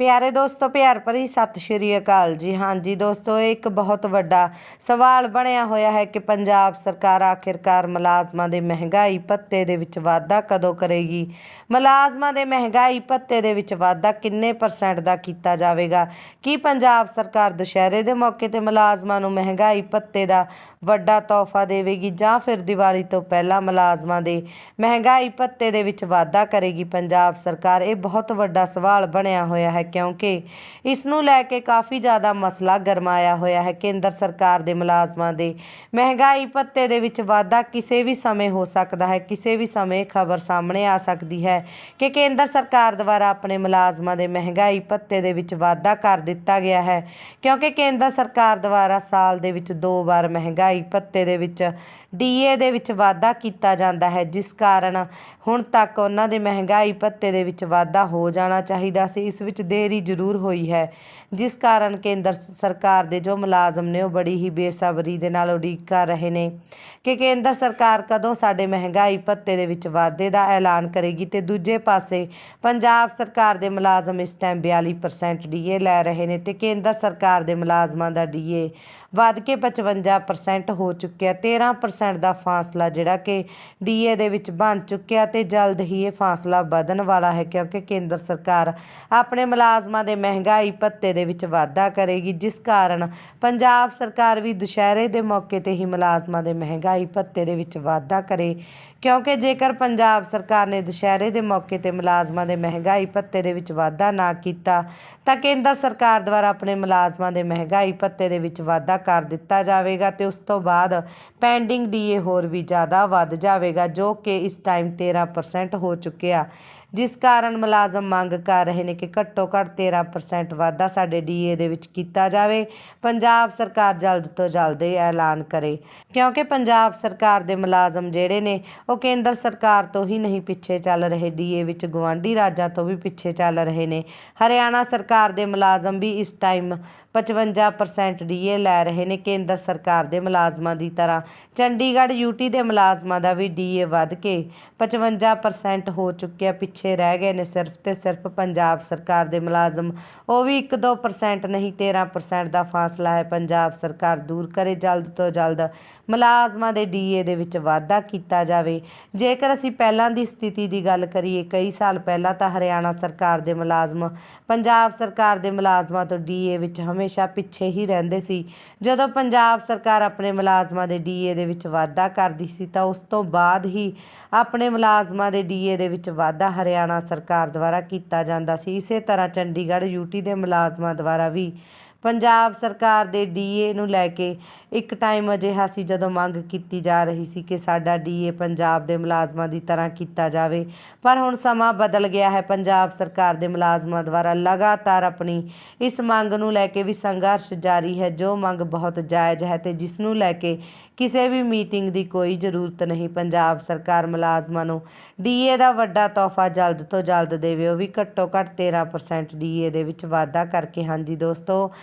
ਪਿਆਰੇ ਦੋਸਤੋ, ਪਿਆਰ ਭਰੀ ਸਤਿ ਸ਼੍ਰੀ ਅਕਾਲ ਜੀ। ਹਾਂਜੀ ਦੋਸਤੋ, ਇਹ ਇੱਕ ਬਹੁਤ ਵੱਡਾ ਸਵਾਲ ਬਣਿਆ ਹੋਇਆ ਹੈ ਕਿ ਪੰਜਾਬ ਸਰਕਾਰ ਆਖਿਰਕਾਰ ਮੁਲਾਜ਼ਮਾਂ ਦੇ ਮਹਿੰਗਾਈ ਭੱਤੇ ਦੇ ਵਿੱਚ ਵਾਧਾ ਕਦੋਂ ਕਰੇਗੀ? ਮੁਲਾਜ਼ਮਾਂ ਦੇ ਮਹਿੰਗਾਈ ਭੱਤੇ ਦੇ ਵਿੱਚ ਵਾਧਾ ਕਿੰਨੇ ਪਰਸੈਂਟ ਦਾ ਕੀਤਾ ਜਾਵੇਗਾ? ਕੀ ਪੰਜਾਬ ਸਰਕਾਰ ਦੁਸ਼ਹਿਰੇ ਦੇ ਮੌਕੇ ਤੇ ਮੁਲਾਜ਼ਮਾਂ ਨੂੰ ਮਹਿੰਗਾਈ ਭੱਤੇ ਦਾ ਵੱਡਾ ਤੋਹਫਾ ਦੇਵੇਗੀ ਜਾਂ ਫਿਰ ਦੀਵਾਲੀ ਤੋਂ ਪਹਿਲਾਂ ਮੁਲਾਜ਼ਮਾਂ ਦੇ ਮਹਿੰਗਾਈ ਭੱਤੇ ਦੇ ਵਿੱਚ ਵਾਧਾ ਕਰੇਗੀ? ਪੰਜਾਬ ਸਰਕਾਰ, ਇਹ ਬਹੁਤ ਵੱਡਾ ਸਵਾਲ ਬਣਿਆ ਹੋਇਆ ਹੈ ਕਿਉਂਕਿ ਇਸ ਨੂੰ ਲੈ ਕੇ ਕਾਫੀ ਜ਼ਿਆਦਾ ਮਸਲਾ ਗਰਮਾਇਆ ਹੋਇਆ ਹੈ। ਕੇਂਦਰ ਸਰਕਾਰ ਦੇ ਮੁਲਾਜ਼ਮਾਂ ਦੇ ਮਹਿੰਗਾਈ ਭੱਤੇ ਦੇ ਵਿੱਚ ਵਾਧਾ ਕਿਸੇ ਵੀ ਸਮੇਂ ਹੋ ਸਕਦਾ ਹੈ। ਕਿਸੇ ਵੀ ਸਮੇਂ ਖਬਰ ਸਾਹਮਣੇ ਆ ਸਕਦੀ ਹੈ ਕਿ ਕੇਂਦਰ ਸਰਕਾਰ ਦੁਆਰਾ ਆਪਣੇ ਮੁਲਾਜ਼ਮਾਂ ਦੇ ਮਹਿੰਗਾਈ ਭੱਤੇ ਦੇ ਵਿੱਚ ਵਾਧਾ ਕਰ ਦਿੱਤਾ ਗਿਆ ਹੈ। ਕਿਉਂਕਿ ਕੇਂਦਰ ਸਰਕਾਰ ਦੁਆਰਾ ਸਾਲ ਦੇ ਵਿੱਚ ਦੋ ਵਾਰ ਮਹਿੰਗਾਈ ਭੱਤੇ ਦੇ ਵਿੱਚ ਡੀਏ ਦੇ ਵਿੱਚ ਵਾਧਾ ਕੀਤਾ ਜਾਂਦਾ ਹੈ, ਜਿਸ ਕਾਰਨ ਹੁਣ ਤੱਕ ਉਹਨਾਂ ਦੇ ਮਹਿੰਗਾਈ ਭੱਤੇ ਦੇ ਵਿੱਚ ਵਾਧਾ ਹੋ ਜਾਣਾ ਚਾਹੀਦਾ ਸੀ। ਇਸ ਵਿੱਚ ਦੇਰੀ ਜ਼ਰੂਰ ਹੋਈ ਹੈ, ਜਿਸ ਕਾਰਨ ਕੇਂਦਰ ਸਰਕਾਰ ਦੇ ਜੋ ਮੁਲਾਜ਼ਮ ਨੇ ਉਹ ਬੜੀ ਹੀ ਬੇਸਬਰੀ ਦੇ ਨਾਲ ਉਡੀਕ ਕਰ ਰਹੇ ਨੇ ਕਿ ਕੇਂਦਰ ਸਰਕਾਰ ਕਦੋਂ ਸਾਡੇ ਮਹਿੰਗਾਈ ਭੱਤੇ ਦੇ ਵਿੱਚ ਵਾਧੇ ਦਾ ਐਲਾਨ ਕਰੇਗੀ ਤੇ ਦੂਜੇ ਪਾਸੇ ਪੰਜਾਬ ਸਰਕਾਰ ਦੇ ਮੁਲਾਜ਼ਮ ਇਸ ਟਾਈਮ 42% ਡੀਏ ਲੈ ਰਹੇ ਨੇ ਤੇ ਕੇਂਦਰ ਸਰਕਾਰ ਦੇ ਮੁਲਾਜ਼ਮਾਂ ਦਾ ਡੀਏ ਵੱਧ ਕੇ 55% ਹੋ ਚੁੱਕਿਆ। 13% ਦਾ ਫਾਸਲਾ ਜਿਹੜਾ ਕਿ ਡੀਏ ਦੇ ਵਿੱਚ ਬਣ ਚੁੱਕਿਆ ਤੇ ਜਲਦ ਹੀ ਇਹ ਫਾਸਲਾ ਵਧਣ ਵਾਲਾ ਹੈ ਕਿਉਂਕਿ ਕੇਂਦਰ ਸਰਕਾਰ ਆਪਣੇ ਮੁਲਾਜ਼ਮਾਂ ਦੇ ਮਹਿੰਗਾਈ ਭੱਤੇ ਦੇ ਵਿੱਚ ਵਾਧਾ ਕਰੇਗੀ, ਜਿਸ ਕਾਰਨ ਪੰਜਾਬ ਸਰਕਾਰ ਵੀ ਦੁਸ਼ਹਿਰੇ ਦੇ ਮੌਕੇ ਤੇ ਹੀ ਮੁਲਾਜ਼ਮਾਂ ਦੇ ਮਹਿੰਗਾਈ ਭੱਤੇ ਦੇ ਵਿੱਚ ਵਾਧਾ ਕਰੇ। ਕਿਉਂਕਿ ਜੇਕਰ ਪੰਜਾਬ ਸਰਕਾਰ ਨੇ ਦੁਸ਼ਹਿਰੇ ਦੇ ਮੌਕੇ ਤੇ ਮੁਲਾਜ਼ਮਾਂ ਦੇ ਮਹਿੰਗਾਈ ਭੱਤੇ ਦੇ ਵਿੱਚ ਵਾਧਾ ਨਾ ਕੀਤਾ, ਤਾਂ ਕੇਂਦਰ ਸਰਕਾਰ ਦੁਆਰਾ ਆਪਣੇ ਮੁਲਾਜ਼ਮਾਂ ਦੇ ਮਹਿੰਗਾਈ ਭੱਤੇ ਦੇ ਵਿੱਚ ਵਾਧਾ ਕਰ ਦਿੱਤਾ ਜਾਵੇਗਾ ਤੇ ਉਸ ਤੋਂ ਬਾਅਦ ਪੈਂਡਿੰਗ ਡੀਏ ਹੋਰ ਵੀ ਜ਼ਿਆਦਾ ਵੱਧ ਜਾਵੇਗਾ, ਜੋ ਕਿ ਇਸ ਟਾਈਮ 13% ਹੋ ਚੁੱਕਿਆ। ਜਿਸ ਕਾਰਨ ਮੁਲਾਜ਼ਮ ਮੰਗ ਕਰ ਰਹੇ ਨੇ ਕਿ ਘੱਟੋ ਘੱਟ 13% ਵਾਧਾ ਸਾਡੇ ਡੀਏ ਦੇ ਵਿੱਚ ਕੀਤਾ ਜਾਵੇ। ਪੰਜਾਬ ਸਰਕਾਰ ਜਲਦ ਤੋਂ ਜਲਦ ਇਹ ਐਲਾਨ ਕਰੇ। ਕਿਉਂਕਿ ਪੰਜਾਬ ਸਰਕਾਰ ਦੇ ਮੁਲਾਜ਼ਮ ਜਿਹੜੇ ਨੇ, ਉਹ ਕੇਂਦਰ ਸਰਕਾਰ ਤੋਂ ਹੀ ਨਹੀਂ ਪਿੱਛੇ ਚੱਲ ਰਹੇ। ਡੀਏ ਵਿੱਚ ਗਵਾਂਢੀ ਰਾਜਾਂ ਤੋਂ ਵੀ ਪਿੱਛੇ ਚੱਲ ਰਹੇ ਨੇ। ਹਰਿਆਣਾ ਸਰਕਾਰ ਦੇ ਮੁਲਾਜ਼ਮ ਵੀ ਇਸ ਟਾਈਮ 55% ਡੀਏ ਲੈ ਰਹੇ ਨੇ। ਕੇਂਦਰ ਸਰਕਾਰ ਦੇ ਮੁਲਾਜ਼ਮਾਂ ਦੀ ਤਰ੍ਹਾਂ ਚੰਡੀ ਚੰਡੀਗੜ੍ਹ ਯੂਟੀ ਦੇ ਮੁਲਾਜ਼ਮਾਂ ਦਾ ਵੀ ਡੀਏ ਵੱਧ ਕੇ 55% ਹੋ ਚੁੱਕਿਆ, ਪਿੱਛੇ ਰਹਿ ਗਏ ਨੇ ਸਿਰਫ ਤੇ ਸਿਰਫ ਪੰਜਾਬ ਸਰਕਾਰ ਦੇ ਮੁਲਾਜ਼ਮ। ਉਹ ਵੀ 1-2% ਨਹੀਂ 13% ਦਾ ਫਾਸਲਾ ਹੈ। ਪੰਜਾਬ ਸਰਕਾਰ ਦੂਰ ਕਰੇ ਜਲਦ ਤੋਂ ਜਲਦ। ਮੁਲਾਜ਼ਮਾਂ ਦੇ ਡੀਏ ਦੇ ਵਿੱਚ ਵਾਧਾ ਕੀਤਾ ਜਾਵੇ। ਜੇਕਰ ਅਸੀਂ ਪਹਿਲਾਂ ਦੀ ਸਥਿਤੀ ਦੀ ਗੱਲ ਕਰੀਏ, ਕਈ ਸਾਲ ਪਹਿਲਾਂ ਤਾਂ ਹਰਿਆਣਾ ਸਰਕਾਰ ਦੇ ਮੁਲਾਜ਼ਮ, ਪੰਜਾਬ ਸਰਕਾਰ ਦੇ ਮੁਲਾਜ਼ਮਾਂ ਤੋਂ ਡੀਏ ਵਿੱਚ ਹਮੇਸ਼ਾ ਪਿੱਛੇ ਹੀ ਰਹਿੰਦੇ ਸੀ। ਜਦੋਂ ਪੰਜਾਬ ਸਰਕਾਰ ਆਪਣੇ ਮੁਲਾਜ਼ਮਾਂ ਦੇ ਡੀਏ ਦੇ ਵਿੱਚ ਵਾਧਾ ਕਰਦੀ ਸੀ ਤਾਂ ਉਸ ਤੋਂ ਬਾਅਦ ਹੀ ਆਪਣੇ ਮੁਲਾਜ਼ਮਾਂ ਦੇ ਡੀਏ ਦੇ ਵਿੱਚ ਵਾਧਾ ਹਰਿਆਣਾ ਸਰਕਾਰ ਦੁਆਰਾ ਕੀਤਾ ਜਾਂਦਾ ਸੀ। ਇਸੇ ਤਰ੍ਹਾਂ ਚੰਡੀਗੜ੍ਹ ਯੂਟੀ ਦੇ ਮੁਲਾਜ਼ਮਾਂ ਦੁਆਰਾ ਵੀ ਪੰਜਾਬ ਸਰਕਾਰ ਦੇ ਡੀਏ ਨੂੰ ਲੈ ਕੇ ਇੱਕ ਟਾਈਮ ਅਜਿਹਾ ਸੀ ਜਦੋਂ ਮੰਗ ਕੀਤੀ ਜਾ ਰਹੀ ਸੀ ਕਿ ਸਾਡਾ ਡੀਏ ਪੰਜਾਬ ਦੇ ਮੁਲਾਜ਼ਮਾਂ ਦੀ ਤਰ੍ਹਾਂ ਕੀਤਾ ਜਾਵੇ। ਪਰ ਹੁਣ ਸਮਾਂ ਬਦਲ ਗਿਆ ਹੈ। ਪੰਜਾਬ ਸਰਕਾਰ ਦੇ ਮੁਲਾਜ਼ਮਾਂ ਦੁਆਰਾ ਲਗਾਤਾਰ ਆਪਣੀ ਇਸ ਮੰਗ ਨੂੰ ਲੈ ਕੇ ਵੀ ਸੰਘਰਸ਼ ਜਾਰੀ ਹੈ। ਜੋ ਮੰਗ ਬਹੁਤ ਜਾਇਜ਼ ਹੈ ਤੇ ਜਿਸ ਨੂੰ ਲੈ ਕੇ ਕਿਸੇ ਵੀ ਮੀਟਿੰਗ ਦੀ ਕੋਈ ਜ਼ਰੂਰਤ ਨਹੀਂ। ਪੰਜਾਬ ਸਰਕਾਰ ਮੁਲਾਜ਼ਮਾਂ ਨੂੰ ਡੀਏ ਦਾ ਵੱਡਾ ਤੋਹਫਾ ਜਲਦ ਤੋਂ ਜਲਦ ਦੇਵੇ। ਉਹ ਵੀ ਘੱਟੋ ਘੱਟ 13% ਡੀਏ ਦੇ ਵਿੱਚ ਵਾਧਾ ਕਰਕੇ। ਹਾਂਜੀ ਦੋਸਤੋ